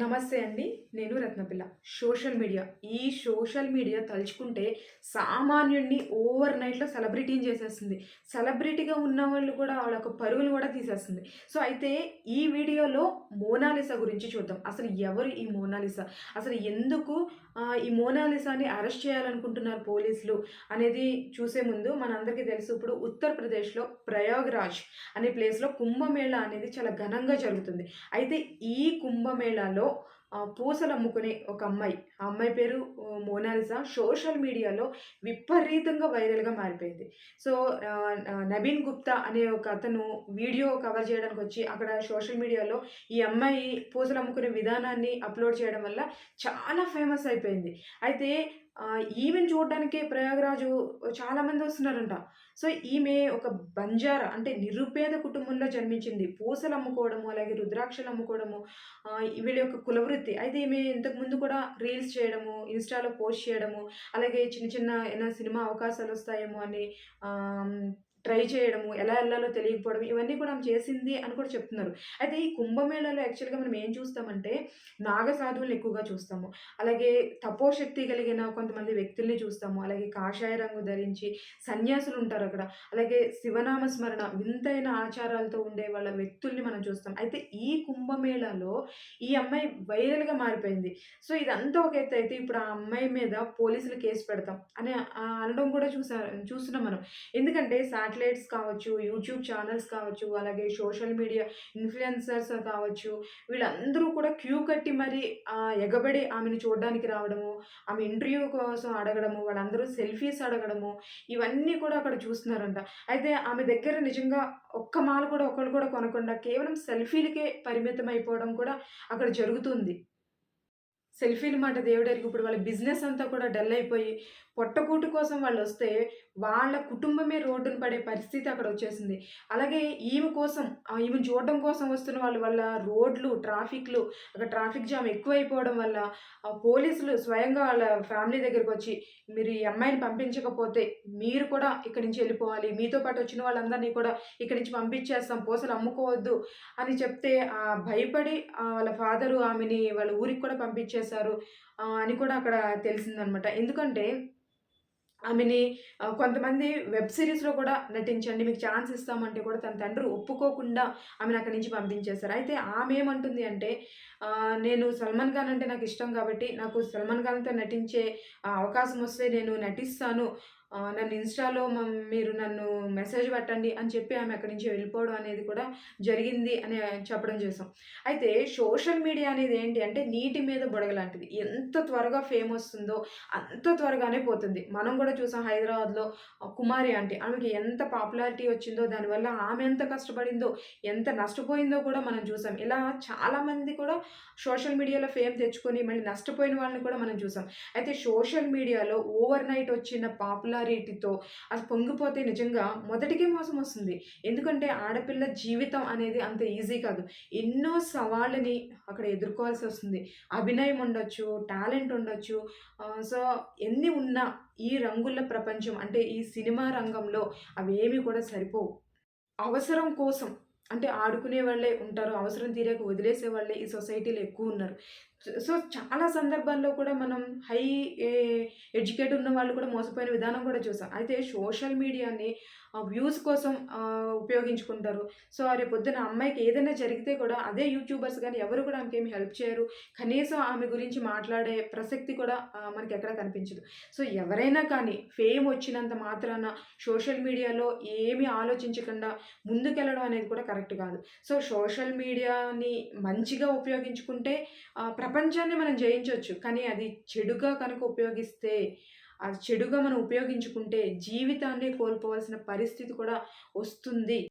నమస్తే అండి నేను రత్నపిల్ల. Social media. ఈ సోషల్ మీడియా తలుచుకుంటే సామాన్యుడిని ఓవర్ నైట్లో సెలబ్రిటీని చేసేస్తుంది. సెలబ్రిటీగా ఉన్న వాళ్ళు కూడా వాళ్ళ యొక్క పరుగులు కూడా తీసేస్తుంది. సో అయితే ఈ వీడియోలో మోనాలిసా గురించి చూద్దాం. అసలు ఎవరు ఈ మోనాలిసా? అసలు ఎందుకు ఈ మోనాలిసాని అరెస్ట్ చేయాలనుకుంటున్నారు పోలీసులు అనేది చూసే ముందు మనందరికీ తెలుసు. ఇప్పుడు ఉత్తరప్రదేశ్లో ప్రయాగ్రాజ్ అనే ప్లేస్లో కుంభమేళ అనేది చాలా ఘనంగా జరుగుతుంది. అయితే ఈ కుంభమేళాలో మీడియాలో పూసలు అమ్ముకునే ఒక అమ్మాయి. ఆ అమ్మాయి పేరు మోనాలిసా. సోషల్ మీడియాలో విపరీతంగా వైరల్గా మారిపోయింది. సో నవీన్ గుప్తా అనే ఒక అతను వీడియో కవర్ చేయడానికి వచ్చి అక్కడ సోషల్ మీడియాలో ఈ అమ్మాయి పూసలు అమ్ముకునే విధానాన్ని అప్లోడ్ చేయడం వల్ల చాలా ఫేమస్ అయిపోయింది. అయితే ఈమెను చూడడానికే ప్రయాగరాజు చాలామంది వస్తున్నారంట. సో ఈమె ఒక బంజారా అంటే నిరుపేద కుటుంబంలో జన్మించింది. పూసలు అమ్ముకోవడము అలాగే రుద్రాక్షలు అమ్ముకోవడము వీళ్ళ యొక్క కులవృత్తి. అయితే ఈమె ఇంతకుముందు కూడా రీల్స్ చేయడము ఇన్స్టాలో పోస్ట్ చేయడము అలాగే చిన్న చిన్న ఏమైనా సినిమా అవకాశాలు వస్తాయేమో అని ట్రై చేయడము ఎలా వెళ్ళాలో తెలియకపోవడం ఇవన్నీ కూడా ఆమె చేసింది అని కూడా చెప్తున్నారు. అయితే ఈ కుంభమేళలో యాక్చువల్గా మనం ఏం చూస్తామంటే నాగ సాధువులను ఎక్కువగా చూస్తాము. అలాగే తపోశక్తి కలిగిన కొంతమంది వ్యక్తుల్ని చూస్తాము. అలాగే కాషాయ రంగు ధరించి సన్యాసులు ఉంటారు అక్కడ. అలాగే శివనామ స్మరణ వింతైన ఆచారాలతో ఉండే వాళ్ళ వ్యక్తుల్ని మనం చూస్తాం. అయితే ఈ కుంభమేళాలో ఈ అమ్మాయి వైరల్గా మారిపోయింది. సో ఇదంతా ఒక ఎత్తు అయితే ఇప్పుడు ఆ అమ్మాయి మీద పోలీసులు కేసు పెడతాం అని అనడం కూడా చూసా చూస్తున్నాం మనం. ఎందుకంటే శాటిలైట్స్ కావచ్చు యూట్యూబ్ ఛానల్స్ కావచ్చు అలాగే సోషల్ మీడియా ఇన్ఫ్లుయెన్సర్స్ కావచ్చు వీళ్ళందరూ కూడా క్యూ కట్టి మరి ఆ, ఎగబడి ఆమెను చూడడానికి రావడము ఆమె ఇంటర్వ్యూ కోసం అడగడము వాళ్ళందరూ సెల్ఫీస్ అడగడము ఇవన్నీ కూడా అక్కడ చూస్తున్నారంట. అయితే ఆమె దగ్గర నిజంగా ఒక్క మాల కూడా ఒకళ్ళు కూడా కొనకుండా కేవలం సెల్ఫీలకే పరిమితం అయిపోవడం కూడా అక్కడ జరుగుతుంది. సెల్ఫీలు మాట దేవుడరికి ఇప్పుడు వాళ్ళ బిజినెస్ అంతా కూడా డల్ అయిపోయి పొట్టకూటు కోసం వాళ్ళు వస్తే వాళ్ళ కుటుంబమే రోడ్డున పడే పరిస్థితి అక్కడ వచ్చేసింది. అలాగే ఈమె కోసం ఈమె ఈమెను చూడడం కోసం వస్తున్న వాళ్ళు వల్ల రోడ్లు ట్రాఫిక్లు అక్కడ ట్రాఫిక్ జామ్ ఎక్కువైపోవడం వల్ల పోలీసులు స్వయంగా వాళ్ళ ఫ్యామిలీ దగ్గరికి వచ్చి మీరు ఈ అమ్మాయిని పంపించకపోతే మీరు కూడా ఇక్కడి నుంచి వెళ్ళిపోవాలి. మీతో పాటు వచ్చిన వాళ్ళందరినీ కూడా ఇక్కడి నుంచి పంపించేస్తాం పోసలు అమ్ముకోవద్దు అని చెప్తే భయపడి వాళ్ళ ఫాదరు ఆమెని వాళ్ళ ఊరికి కూడా పంపించేస్తారు చేశారు అని కూడా అక్కడ తెలిసిందనమాట. ఎందుకంటే ఆమెని కొంతమంది వెబ్ సిరీస్లో కూడా నటించండి మీకు ఛాన్స్ ఇస్తామంటే కూడా తన తండ్రి ఒప్పుకోకుండా ఆమెను అక్కడి నుంచి పంపించేశారు. అయితే ఆమె ఏమంటుంది అంటే నేను సల్మాన్ ఖాన్ అంటే నాకు ఇష్టం కాబట్టి నాకు సల్మాన్ ఖాన్తో నటించే అవకాశం వస్తే నేను నటిస్తాను నన్ను ఇన్స్టాలో మ- మీరు నన్ను మెసేజ్ పెట్టండి అని చెప్పి ఆమె అక్కడి నుంచి వెళ్ళిపోవడం అనేది కూడా జరిగింది అని చెప్పడం చేసాం. అయితే సోషల్ మీడియా అనేది ఏంటి అంటే నీటి మీద బుడగలాంటిది ఎంత త్వరగా ఫేమ్ వస్తుందో అంత త్వరగానే పోతుంది. మనం కూడా చూసాం హైదరాబాద్లో కుమారి అంటే ఆమెకి ఎంత పాపులారిటీ వచ్చిందో దానివల్ల ఆమె ఎంత కష్టపడిందో ఎంత నష్టపోయిందో కూడా మనం చూసాం. ఇలా చాలామంది కూడా సోషల్ మీడియాలో ఫేమ్ తెచ్చుకొని మళ్ళీ నష్టపోయిన వాళ్ళని కూడా మనం చూసాం. అయితే సోషల్ మీడియాలో ఓవర్ నైట్ వచ్చిన పాపులర్ పాపులారిటీతో అది పొంగిపోతే నిజంగా మొదటికే మోసం వస్తుంది. ఎందుకంటే ఆడపిల్ల జీవితం అనేది అంత ఈజీ కాదు. ఎన్నో సవాళ్ళని అక్కడ ఎదుర్కోవాల్సి వస్తుంది. అభినయం ఉండొచ్చు టాలెంట్ ఉండొచ్చు. సో ఎన్ని ఉన్నా ఈ రంగుల ప్రపంచం అంటే ఈ సినిమా రంగంలో అవేమీ కూడా సరిపోవు. అవసరం కోసం అంటే ఆడుకునే వాళ్ళే ఉంటారు. అవసరం తీరాక వదిలేసే వాళ్ళే ఈ సొసైటీలో ఎక్కువ ఉన్నారు. సో చాలా సందర్భాల్లో కూడా మనం హై ఎడ్యుకేట్ ఉన్న వాళ్ళు కూడా మోసపోయిన విధానం కూడా చూసాం. అయితే సోషల్ మీడియాని వ్యూస్ కోసం ఉపయోగించుకుంటారు. సో రేపు పొద్దున అమ్మాయికి ఏదైనా జరిగితే కూడా అదే యూట్యూబర్స్ కానీ ఎవరు కూడా ఆమెకి ఏమి హెల్ప్ చేయరు. కనీసం ఆమె గురించి మాట్లాడే ప్రసక్తి కూడా మనకి ఎక్కడ కనిపించదు. సో ఎవరైనా కానీ ఫేమ్ వచ్చినంత మాత్రాన సోషల్ మీడియాలో ఏమీ ఆలోచించకుండా ముందుకెళ్ళడం అనేది కూడా కరెక్ట్ కాదు. సో సోషల్ మీడియాని మంచిగా ఉపయోగించుకుంటే ప్రపంచ ప్రపంచాన్ని మనం జయించవచ్చు. కానీ అది చెడుగా కనుక ఉపయోగిస్తే అది చెడుగా మనం ఉపయోగించుకుంటే జీవితాన్ని కోల్పోవాల్సిన పరిస్థితి కూడా వస్తుంది.